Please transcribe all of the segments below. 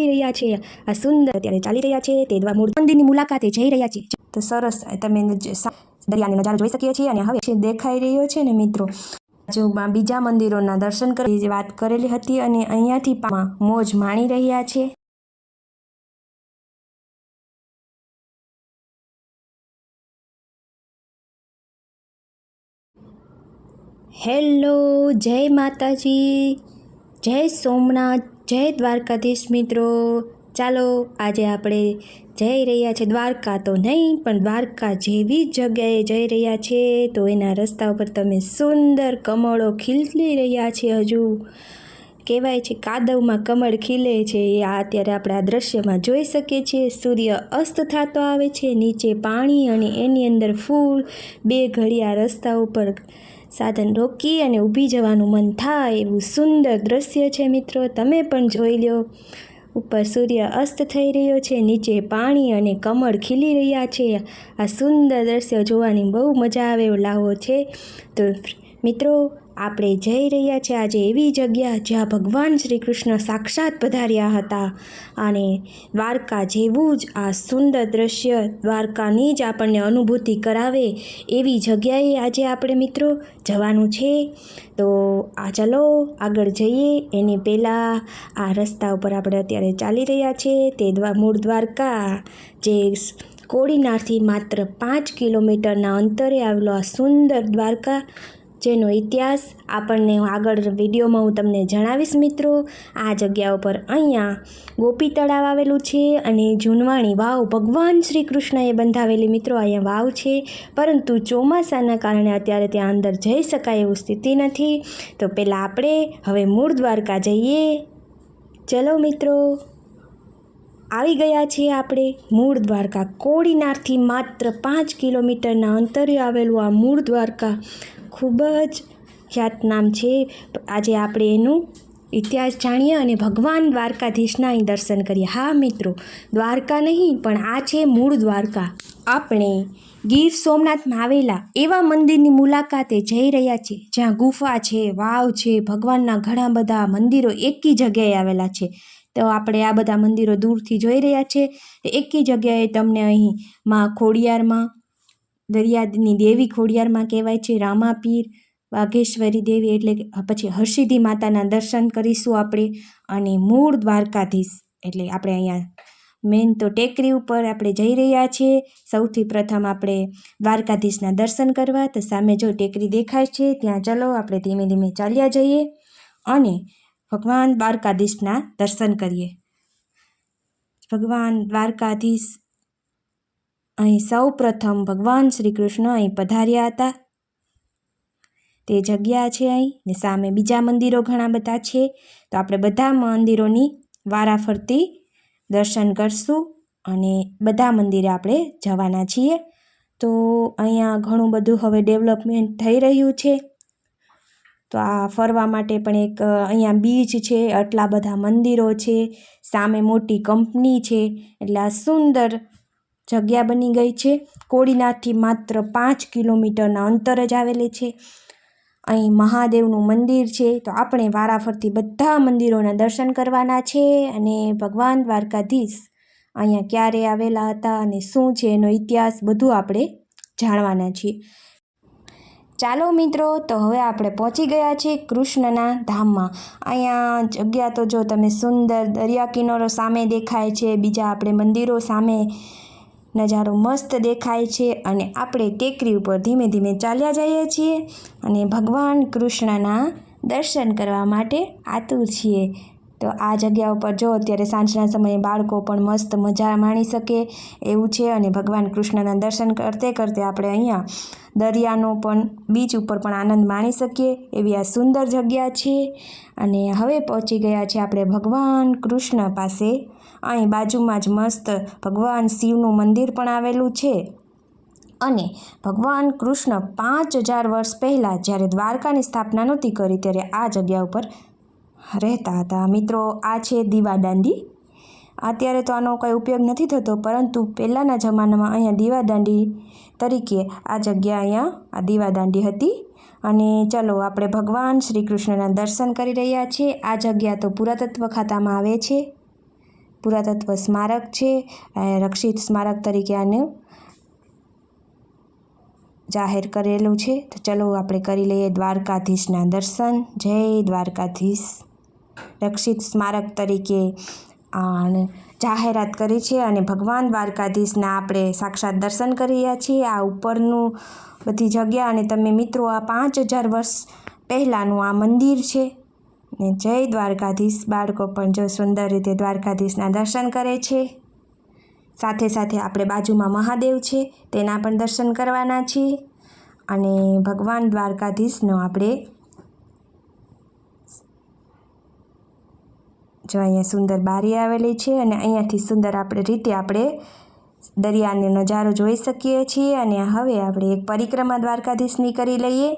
ખીલી રહ્યા છે. આ સુંદર અત્યારે ચાલી રહ્યા છે. તે દ્વાર મૂળ મંદિરની મુલાકાતે જઈ રહ્યા છે. તો સરસ તમે દરિયાનો નજારો જોઈ શકીએ છીએ અને હવે દેખાઈ રહ્યો છે ને મિત્રો. જો બીજા મંદિરોના દર્શન કરી વાત કરેલી હતી અને અહીંયાથી મોજ માણી રહ્યા છે. હેલો જય માતાજી. જય સોમનાથ. જય દ્વારકાધીશ મિત્રો. ચાલો, આજે આપણે જઈ રહ્યા છે દ્વારકા તો નહીં, પણ દ્વારકા જેવી જગ્યાએ જઈ રહ્યા છે તો એના રસ્તા ઉપર તમે સુંદર કમળો ખીલી રહ્યા છે હજુ. કહેવાય છે, કાદવમાં કમળ ખીલે છે. એ અત્યારે આપણે આ દ્રશ્યમાં જોઈ શકીએ છીએ. સૂર્ય અસ્ત થતો આવે છે, નીચે પાણી અને એની અંદર ફૂલ બે ઘડિયા રસ્તા ઉપર સાધન રોકી અને ઊભી જવાનું મન થાય એવું સુંદર દ્રશ્ય છે મિત્રો. તમે પણ જોઈ લો ઉપર સૂર્ય અસ્ત થઈ રહ્યો છે, નીચે પાણી અને કમળ ખીલી રહ્યા છે. આ સુંદર દ્રશ્ય જોવાની બહુ મજા આવે એવો લાવો છે. તો મિત્રો આપણે જઈ રહ્યા છે આજે એવી જગ્યા જ્યાં ભગવાન શ્રી કૃષ્ણ સાક્ષાત પધાર્યા હતા. અને દ્વારકા જેવું જ આ સુંદર દ્રશ્ય દ્વારકાની જ આપણને અનુભૂતિ કરાવે એવી જગ્યાએ આજે આપણે મિત્રો જવાનું છે. તો આ ચાલો આગળ જઈએ. એની પહેલાં આ રસ્તા ઉપર આપણે અત્યારે ચાલી રહ્યા છે. તે મૂળ દ્વારકા જે કોડીનારથી માત્ર પાંચ કિલોમીટરના અંતરે આવેલો આ સુંદર દ્વારકા જેનો ઇતિહાસ આપણને આગળ વિડીયોમાં હું તમને જણાવીશ મિત્રો. આ જગ્યા ઉપર અહીંયા ગોપી તળાવ આવેલું છે અને જૂનવાણી વાવ ભગવાન શ્રી કૃષ્ણએ બંધાવેલી મિત્રો અહીંયા વાવ છે. પરંતુ ચોમાસાના કારણે અત્યારે ત્યાં અંદર જઈ શકાય એવું સ્થિતિ નથી. તો પહેલાં આપણે હવે મૂળ દ્વારકા જઈએ. ચલો મિત્રો. આવી ગયા છીએ આપણે. મૂળ દ્વારકા કોડીનારથી માત્ર પાંચ કિલોમીટરના અંતરે આવેલું આ મૂળ દ્વારકા ખૂબ જ ખ્યાતનામ છે. આજે આપણે એનું ઇતિહાસ જાણીએ અને ભગવાન દ્વારકાધીશના અહીં દર્શન કરીએ. હા મિત્રો, દ્વારકા નહીં, પણ આ છે મૂળ દ્વારકા. આપણે ગીર સોમનાથમાં આવેલા એવા મંદિરની મુલાકાતે જઈ રહ્યા છીએ, જ્યાં ગુફા છે, વાવ છે, ભગવાનના ઘણા બધા મંદિરો એકી જગ્યાએ આવેલા છે. તો આપણે આ બધા મંદિરો દૂરથી જોઈ રહ્યા છે. એકી જગ્યાએ તમને અહીં માં ખોડિયારમાં દરિયાની દેવી ખોડિયારમાં કહેવાય છે, રામાપીર, વાઘેશ્વરી દેવી એટલે કે પછી હર્ષિદી માતાના દર્શન કરીશું આપણે. અને મૂળ દ્વારકાધીશ એટલે આપણે અહીંયા મેન તો ટેકરી ઉપર આપણે જઈ રહ્યા છીએ. સૌથી પ્રથમ આપણે દ્વારકાધીશના દર્શન કરવા. તો સામે જો ટેકરી દેખાય છે, ત્યાં ચલો આપણે ધીમે ધીમે ચાલ્યા જઈએ. અને ભગવાન દ્વારકાધીશના દર્શન કરીએ. ભગવાન દ્વારકાધીશ અહીં સૌ પ્રથમ ભગવાન શ્રી કૃષ્ણ અહીં પધાર્યા હતા. તે જગ્યા છે અહીં ને સામે બીજા મંદિરો ઘણા બધા છે. તો આપણે બધા મંદિરોની વારાફરતી દર્શન કરશું અને બધા મંદિરે આપણે જવાના છીએ. તો અહીંયા ઘણું બધું હવે ડેવલપમેન્ટ થઈ રહ્યું છે. તો આ ફરવા માટે પણ એક અહીંયા બીચ છે, આટલા બધા મંદિરો છે, સામે મોટી કંપની છે, એટલે આ સુંદર જગ્યા બની ગઈ છે. કોડીનાથથી માત્ર પાંચ કિલોમીટરના અંતર જ આવેલી છે. અહીં મહાદેવનું મંદિર છે, તો આપણે વારાફરતી બધા મંદિરોના દર્શન કરવાના છે અને ભગવાન દ્વારકાધીશ અહીંયા ક્યારે આવેલા હતા અને શું છે એનો ઇતિહાસ બધું આપણે જાણવાના છીએ. ચાલો મિત્રો, તો હવે આપણે પહોંચી ગયા છીએ કૃષ્ણના ધામમાં. અહીંયા જગ્યા તો જો તમે સુંદર દરિયા કિનારો સામે દેખાય છે, બીજા આપણે મંદિરો સામે નજારો મસ્ત દેખાય છે અને આપણે ટેકરી ઉપર ધીમે ધીમે ચાલ્યા જઈએ છીએ અને ભગવાન કૃષ્ણના દર્શન કરવા માટે આતુર છીએ. તો આ જગ્યા ઉપર જો અત્યારે સાંજના સમયે બાળકો પણ મસ્ત મજા માણી શકે એવું છે અને ભગવાન કૃષ્ણના દર્શન કરતે કરતે આપણે અહીંયા દરિયાનો પણ બીચ ઉપર પણ આનંદ માણી શકીએ એવી આ સુંદર જગ્યા છે. અને હવે પહોંચી ગયા છે આપણે ભગવાન કૃષ્ણ પાસે. અહીં બાજુમાં જ મસ્ત ભગવાન શિવનું મંદિર પણ આવેલું છે. અને ભગવાન કૃષ્ણ પાંચ હજાર વર્ષ પહેલાં જ્યારે દ્વારકાની સ્થાપના નહોતી કરી ત્યારે આ જગ્યા ઉપર રહેતા હતા. મિત્રો, આ છે દીવા દાંડી. અત્યારે તો આનો કંઈ ઉપયોગ નથી થતો, પરંતુ પહેલાંના જમાનામાં અહીંયા દીવાદાંડી તરીકે આ જગ્યા અહીંયા આ દીવાદાંડી હતી. અને ચલો, આપણે ભગવાન શ્રી કૃષ્ણના દર્શન કરી રહ્યા છીએ આ જગ્યા તો પુરાતત્વ ખાતામાં આવે છે. પુરાતત્વ સ્મારક છે. રક્ષિત સ્મારક તરીકે આનું જાહેર કરેલું છે. તો ચલો, આપણે કરી લઈએ દ્વારકાધીશના દર્શન. જય દ્વારકાધીશ. રક્ષિત સ્મારક તરીકે જાહેરાત કરી છે અને ભગવાન દ્વારકાધીશના આપણે સાક્ષાત દર્શન કરી છીએ. આ ઉપરનું બધી જગ્યા અને તમે મિત્રો, આ પાંચ હજાર વર્ષ પહેલાંનું આ મંદિર છે. ને જય દ્વારકાધીશ. બાળકો પણ જો સુંદર રીતે દ્વારકાધીશના દર્શન કરે છે. સાથે સાથે આપણે બાજુમાં મહાદેવ છે, તેના પણ દર્શન કરવાના છીએ. અને ભગવાન દ્વારકાધીશનો આપણે જો અહીંયા સુંદર બારી આવેલી છે અને અહીંયાથી સુંદર આપણે રીતે આપણે દરિયાનો નજારો જોઈ શકીએ છીએ અને હવે આપણે એક પરિક્રમા દ્વારકાધીશની કરી લઈએ.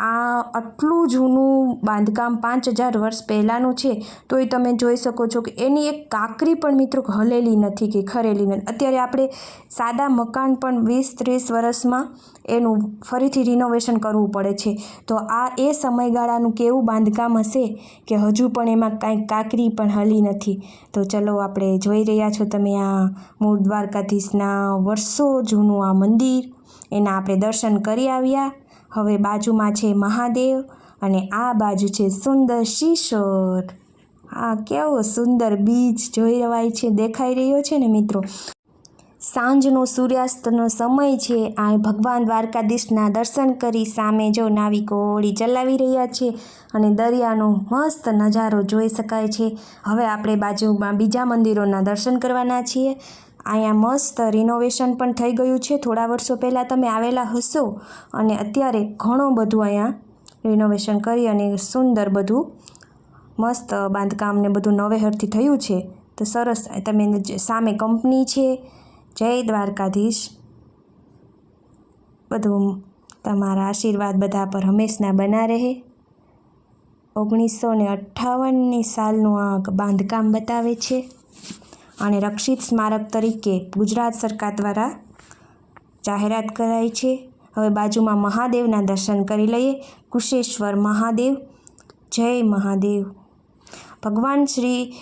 આ આટલું જૂનું બાંધકામ પાંચ હજાર વર્ષ પહેલાંનું છે, તોય તમે જોઈ શકો છો કે એની એક કાંકરી પણ મિત્રો હલેલી નથી કે ખરેલી નથી. અત્યારે આપણે સાદા મકાન પણ વીસ ત્રીસ વર્ષમાં એનું ફરીથી રિનોવેશન કરવું પડે છે. તો આ એ સમયગાળાનું કેવું બાંધકામ હશે કે હજુ પણ એમાં કાંઈ કાંકરી પણ હલી નથી? તો ચલો આપણે જોઈ રહ્યા છો તમે આ મૂળ દ્વારકાધીશના વર્ષો જૂનું આ મંદિર. એના આપણે દર્શન કરી આવ્યા. હવે બાજુમાં છે મહાદેવ અને આ બાજુ છે સુંદર શિશોર. આ કેવો સુંદર બીચ જોઈ રવાય છે, દેખાઈ રહ્યો છે ને મિત્રો? સાંજનો સૂર્યાસ્તનો સમય છે. આ ભગવાન દ્વારકાધીશના દર્શન કરી સામે જો નાવિકો હોળી ચલાવી રહ્યા છે અને દરિયાનો મસ્ત નજારો જોઈ શકાય છે. હવે આપણે બાજુમાં બીજા મંદિરોના દર્શન કરવાના છીએ. અહીંયા મસ્ત રિનોવેશન પણ થઈ ગયું છે. થોડા વર્ષો પહેલાં તમે આવેલા હશો અને અત્યારે ઘણું બધું અહીંયા રિનોવેશન કરી અને સુંદર બધું મસ્ત બાંધકામને બધું નવેહરથી થયું છે. તો સરસ તમે સામે કંપની છે, જય દ્વારકાધીશ. બધું તમારા આશીર્વાદ બધા પર હંમેશના બના રહે. ઓગણીસો ને અઠ્ઠાવનની સાલનું આ બાંધકામ બતાવે છે. અને રક્ષિત સ્મારક તરીકે ગુજરાત સરકાર દ્વારા જાહેરાત કરાઈ છે. હવે બાજુમાં મહાદેવના દર્શન કરી લઈએ. કુશેશ્વર મહાદેવ. જય મહાદેવ. ભગવાન શ્રી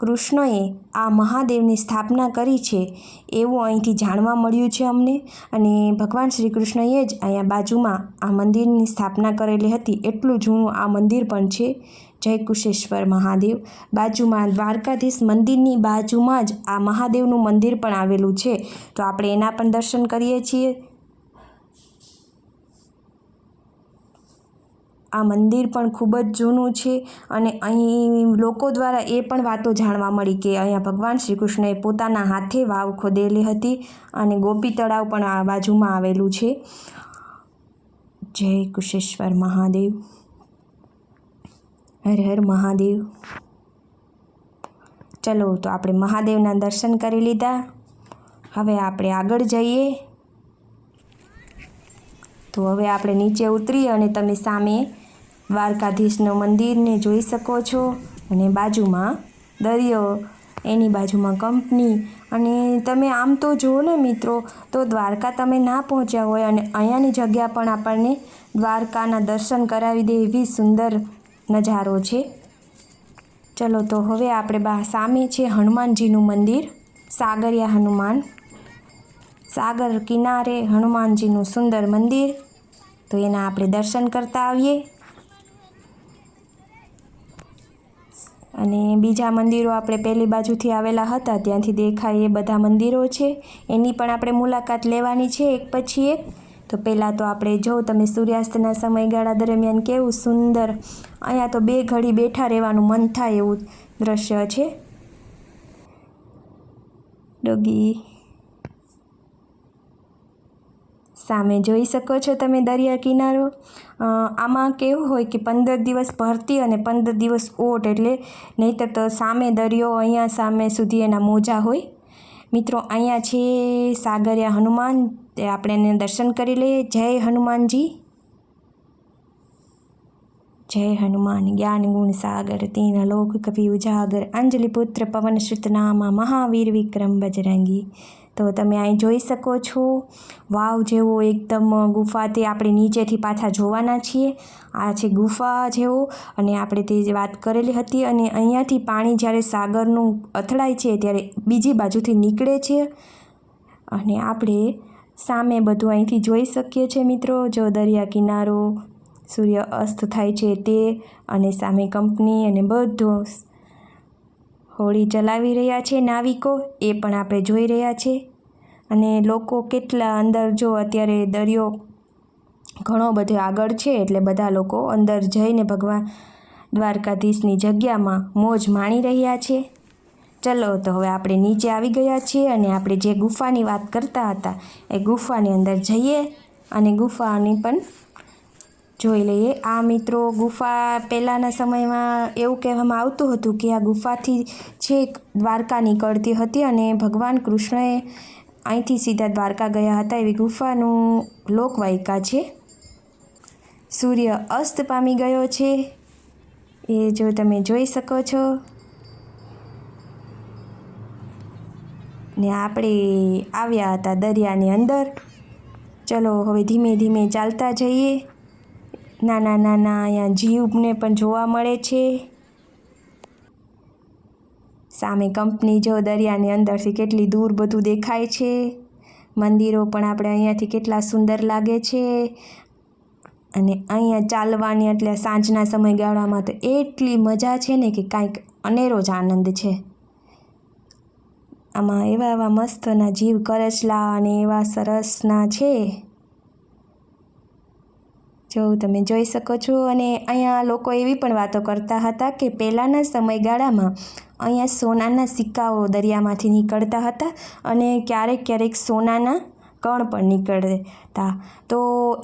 કૃષ્ણએ આ મહાદેવની સ્થાપના કરી છે એવું અહીંથી જાણવા મળ્યું છે અમને. અને ભગવાન શ્રી કૃષ્ણએ જ અહીંયા બાજુમાં આ મંદિરની સ્થાપના કરેલી હતી. એટલું જૂનું આ મંદિર પણ છે. જય કુશેશ્વર મહાદેવ. બાજુમાં દ્વારકાધીશ મંદિરની બાજુમાં જ આ મહાદેવનું મંદિર પણ આવેલું છે. તો આપણે એના પણ દર્શન કરીએ છીએ. આ મંદિર પણ ખૂબ જ જૂનું છે અને અહીં લોકો દ્વારા એ પણ વાતો જાણવા મળી કે અહીંયા ભગવાન શ્રી કૃષ્ણએ પોતાના હાથે વાવ ખોદેલી હતી અને ગોપી તળાવ પણ આ બાજુમાં આવેલું છે. જય કુશેશ્વર મહાદેવ. હર હર મહાદેવ. ચલો, તો આપણે મહાદેવના દર્શન કરી લીધા. હવે આપણે આગળ જઈએ. તો હવે આપણે નીચે ઉતરી અને તમે સામે દ્વારકાધીશનું મંદિરને જોઈ શકો છો. અને બાજુમાં દરિયો, એની બાજુમાં કંપની. અને તમે આમ તો જુઓ ને મિત્રો, તો દ્વારકા તમે ના પહોંચ્યા હોય અને અહીંયાની જગ્યા પણ આપણને દ્વારકાના દર્શન કરાવી દે એવી સુંદર નજારો છે. ચલો તો હવે આપણે બા સામે છે હનુમાનજીનું મંદિર, સાગરિયા હનુમાન. સાગર કિનારે હનુમાનજીનું સુંદર મંદિર. તો એના આપણે દર્શન કરતા આવીએ. અને બીજા મંદિરો આપણે પહેલી બાજુથી આવેલા હતા, ત્યાંથી દેખાય એ બધા મંદિરો છે. એની પણ આપણે મુલાકાત લેવાની છે એક પછી એક. તો પહેલાં તો આપણે જો તમે સૂર્યાસ્તના સમયગાળા દરમિયાન કેવું સુંદર, અહીંયા તો બે ઘડી બેઠા રહેવાનું મન થાય એવું દ્રશ્ય છે. ડોગી, સામે જોઈ શકો છો તમે દરિયા કિનારો. આમાં કેવું હોય કે પંદર દિવસ ભરતી અને પંદર દિવસ ઓટ એટલે નહીંતર તો સામે દરિયો અહીંયા સામે સુધી એના મોજા હોય. મિત્રો, અહીંયા છે સાગરિયા હનુમાન તે આપણે એને દર્શન કરી લઈએ. જય હનુમાનજી. જય હનુમાન જ્ઞાન ગુણ સાગર, તીન લોક કવિ ઉજાગર, અંજલિ પુત્ર પવન સુત મહાવીર વિક્રમ બજરંગી. તો તમે અહીં જોઈ શકો છો, વાવ જેવો એકદમ ગુફાથી આપણે નીચેથી પાછા જોવાના છીએ. આ છે ગુફા જેવો અને આપણે તે વાત કરેલી હતી અને અહીંયાથી પાણી જ્યારે સાગરનું અથડાય છે ત્યારે બીજી બાજુથી નીકળે છે. અને આપણે સામે બધું અહીંથી જોઈ શકીએ છીએ મિત્રો. જો દરિયા કિનારો સૂર્ય અસ્ત થાય છે તે અને સામે કંપની અને બધો હોળી ચલાવી રહ્યા છે નાવિકો, એ પણ આપણે જોઈ રહ્યા છે. અને લોકો કેટલા અંદર જો અત્યારે દરિયો ઘણો બધો આગળ છે એટલે બધા લોકો અંદર જઈને ભગવાન દ્વારકાધીશની જગ્યામાં મોજ માણી રહ્યા છે. ચલો, તો હવે આપણે નીચે આવી ગયા છીએ અને આપણે જે ગુફાની વાત કરતા હતા, એ ગુફાની અંદર જઈએ અને ગુફાની પણ જોઈ લઈએ. આ મિત્રો, ગુફા પહેલાંના સમયમાં એવું કહેવામાં આવતું હતું કે આ ગુફાથી છેક દ્વારકા નીકળતી હતી અને ભગવાન કૃષ્ણએ અહીંથી સીધા દ્વારકા ગયા હતા. એવી ગુફાનું લોકવાયકા છે. સૂર્ય અસ્ત પામી ગયો છે. એ જો તમે જોઈ શકો છો. ને આપણે આવ્યા હતા દરિયાની અંદર. ચલો, હવે ધીમે ધીમે ચાલતા જઈએ. નાના નાના અહીંયા જીવને પણ જોવા મળે છે. સામે કંપની જો દરિયાની અંદરથી કેટલી દૂર બધું દેખાય છે. મંદિરો પણ આપણે અહીંયાથી કેટલા સુંદર લાગે છે. અને અહીંયા ચાલવાની એટલે સાંજના સમયગાળામાં તો એટલી મજા છે ને કે કાંઈક અનેરો જ આનંદ છે. આમાં એવા એવા મસ્તના જીવ કરચલા અને એવા સરસના છે. જો તમે જોઈ શકો છો અને અહીંયા લોકો એવી પણ વાતો કરતા હતા કે પહેલાંના સમયગાળામાં અહીંયા સોનાના સિક્કાઓ દરિયામાંથી નીકળતા હતા અને ક્યારેક ક્યારેક સોનાના કણ પણ નીકળતા તો.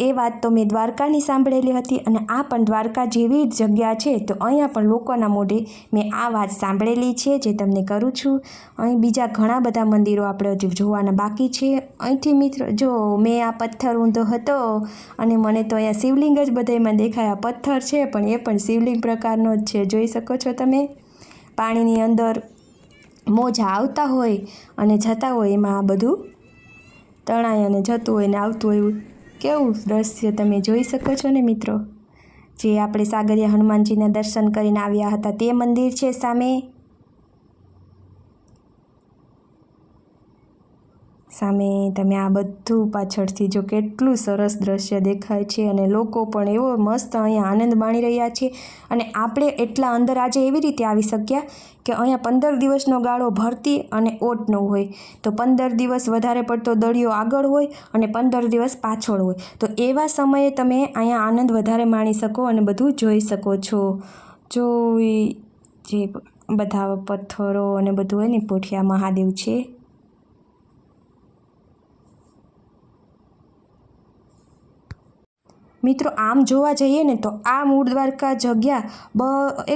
એ વાત તો મેં દ્વારકાની સાંભળેલી હતી અને આ પણ દ્વારકા જેવી જ જગ્યા છે. તો અહીંયા પણ લોકોના મોઢે મેં આ વાત સાંભળેલી છે જે તમને કરું છું. અહીં બીજા ઘણા બધા મંદિરો આપણે હજુ જોવાના બાકી છે. અહીંથી મિત્રો, જો મેં આ પથ્થર ઊંધો હતો અને મને તો અહીંયા શિવલિંગ જ બધામાં દેખાયા પથ્થર છે, પણ એ પણ શિવલિંગ પ્રકારનો જ છે. જોઈ શકો છો તમે? પાણીની અંદર મોજા આવતા હોય અને જતા હોય એમાં આ બધું તણાય અને જતું હોય ને આવતું હોય કેવું દ્રશ્ય તમે જોઈ શકો છો ને મિત્રો? જે આપણે સાગરિયા હનુમાનજીના દર્શન કરીને આવ્યા હતા તે મંદિર છે સામે. સામે તમે આ બધું પાછળથી જો કેટલું સરસ દ્રશ્ય દેખાય છે અને લોકો પણ એવો મસ્ત અહીંયા આનંદ માણી રહ્યા છે. અને આપણે એટલા અંદર આજે એવી રીતે આવી શક્યા કે અહીંયા પંદર દિવસનો ગાળો ભરતી અને ઓટનો હોય. તો પંદર દિવસ વધારે પડતો દળિયો આગળ હોય અને પંદર દિવસ પાછળ હોય. તો એવા સમયે તમે અહીંયા આનંદ વધારે માણી શકો અને બધું જોઈ શકો છો. જો જે બધા પથ્થરો અને બધું હોય ને, પોઠિયા મહાદેવ છે. મિત્રો, આમ જોવા જઈએ ને તો આ મૂળ દ્વારકા જગ્યા બ,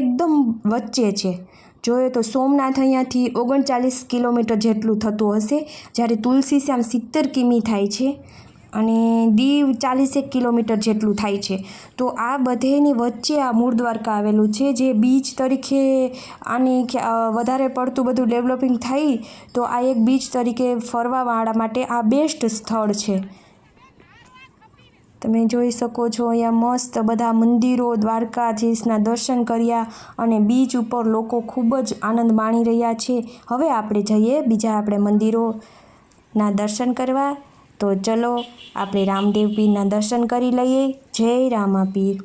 એકદમ વચ્ચે છે. જોઈએ તો સોમનાથ અહીંયાથી ઓગણચાલીસ કિલોમીટર જેટલું થતું હશે, જ્યારે તુલસી શ્યામ સિત્તેર કિમી થાય છે અને દીવ ચાલીસેક કિલોમીટર જેટલું થાય છે. તો આ બધેની વચ્ચે આ મૂળ દ્વારકા આવેલું છે, જે બીચ તરીકે આની વધારે પડતું બધું ડેવલપિંગ થઈ, તો આ એક બીચ તરીકે ફરવાવાળા માટે આ બેસ્ટ સ્થળ છે. તમે જોઈ શકો છો, અહીંયા મસ્ત બધા મંદિરો, દ્વારકાધીશના દર્શન કર્યા અને બીચ ઉપર લોકો ખૂબ જ આનંદ માણી રહ્યા છે. હવે આપણે જઈએ બીજા આપણે મંદિરોના દર્શન કરવા. તો ચલો, આપણે રામદેવ પીરના દર્શન કરી લઈએ. જય રામાપીર.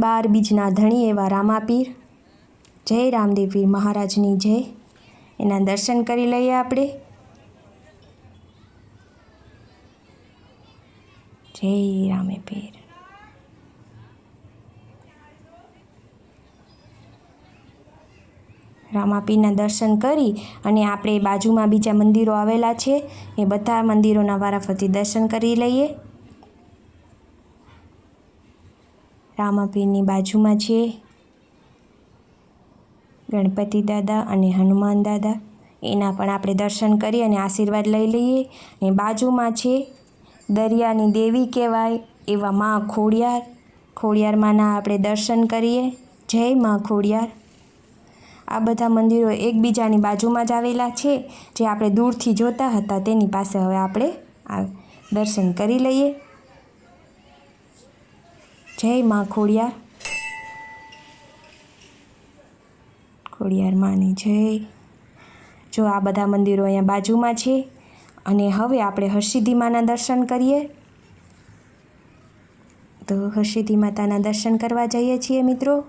બાર બીજના ધણી એવા રામાપીર. જય રામદેવ પીર મહારાજની જય. એના દર્શન કરી લઈએ આપણે. જય રામે પીર રામાપીરના દર્શન કરી અને આપણે બાજુમાં બીજા મંદિરો આવેલા છે. એ બધા મંદિરોના વારાફરતી દર્શન કરી લઈએ. રામાપીરની બાજુમાં છે ગણપતિ દાદા અને હનુમાન દાદા. એના પણ આપણે દર્શન કરી અને આશીર્વાદ લઈ લઈએ. અને બાજુમાં છે દરિયાની દેવી કહેવાય એવા માં ખોડિયાર. ખોડિયાર માના આપણે દર્શન કરીએ. જય માં ખોડિયાર. આ બધા મંદિરો એકબીજાની બાજુમાં જ આવેલા છે. જે આપણે દૂરથી જોતા હતા તેની પાસે હવે આપણે દર્શન કરી લઈએ. જય માં ખોડિયાર. ખોડિયાર માની જય. જો આ બધા મંદિરો અહીંયા બાજુમાં છે અને હવે આપણે હરસિદ્ધિ માના દર્શન કરીએ. તો હરસિદ્ધિ માતાના દર્શન કરવા જઈએ છીએ મિત્રો.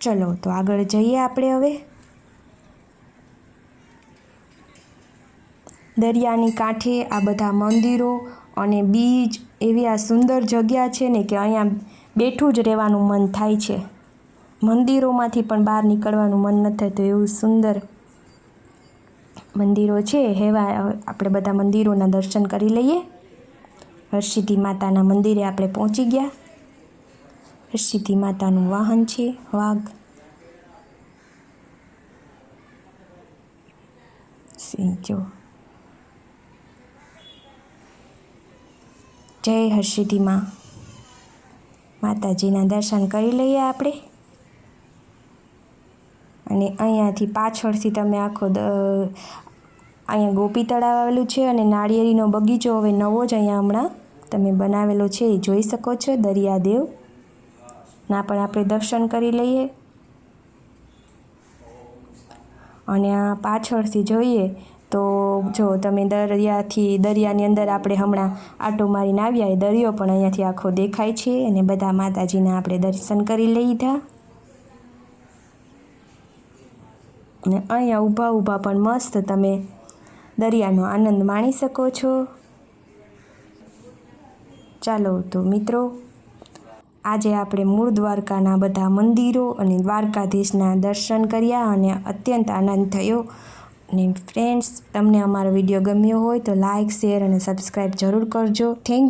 ચલો, તો આગળ જઈએ આપણે હવે. દરિયાની કાંઠે આ બધા મંદિરો અને બીચ એવી આ સુંદર જગ્યા છે ને કે અહીંયા બેઠું જ રહેવાનું મન થાય છે. મંદિરોમાંથી પણ બહાર નીકળવાનું મન ન થતું એવું સુંદર મંદિરો છે એવા આપણે બધા મંદિરોના દર્શન કરી લઈએ. હરસિદ્ધિ માતાના મંદિરે આપણે પહોંચી ગયા. હરસિદ્ધિ માતાનું વાહન છે, વાઘ. જો. જય હરસિદ્ધિ માં માતાજીના દર્શન કરી લઈએ આપણે. અને અહીંયાથી પાછળથી તમે આખો દ, અહીંયા ગોપી તળાવ આવેલું છે અને નાળિયેરીનો બગીચો હવે નવો જ અહીંયા હમણાં તમે બનાવેલો છે, એ જોઈ શકો છો, દરિયાદેવ. ના, પણ આપણે દર્શન કરી લઈએ. અને આ પાછળથી જોઈએ તો જો તમે દરિયાથી, દરિયાની અંદર આપણે હમણાં આટો મારીને આવ્યા, એ દરિયો પણ અહીંયાથી આખો દેખાય છે અને બધા માતાજીના આપણે દર્શન કરી લીધા. અને અહીંયા ઊભા ઊભા પણ મસ્ત તમે દરિયાનો આનંદ માણી શકો છો. ચાલો તો મિત્રો, આજે આપણે મૂળ દ્વારકાના બધા મંદિરો અને દ્વારકાધીશના દર્શન કર્યા અને અત્યંત આનંદ થયો. અને ફ્રેન્ડ્સ તમને અમારો વીડિયો ગમ્યો હોય તો લાઇક શેર અને સબસ્ક્રાઈબ જરૂર કરજો. થેન્ક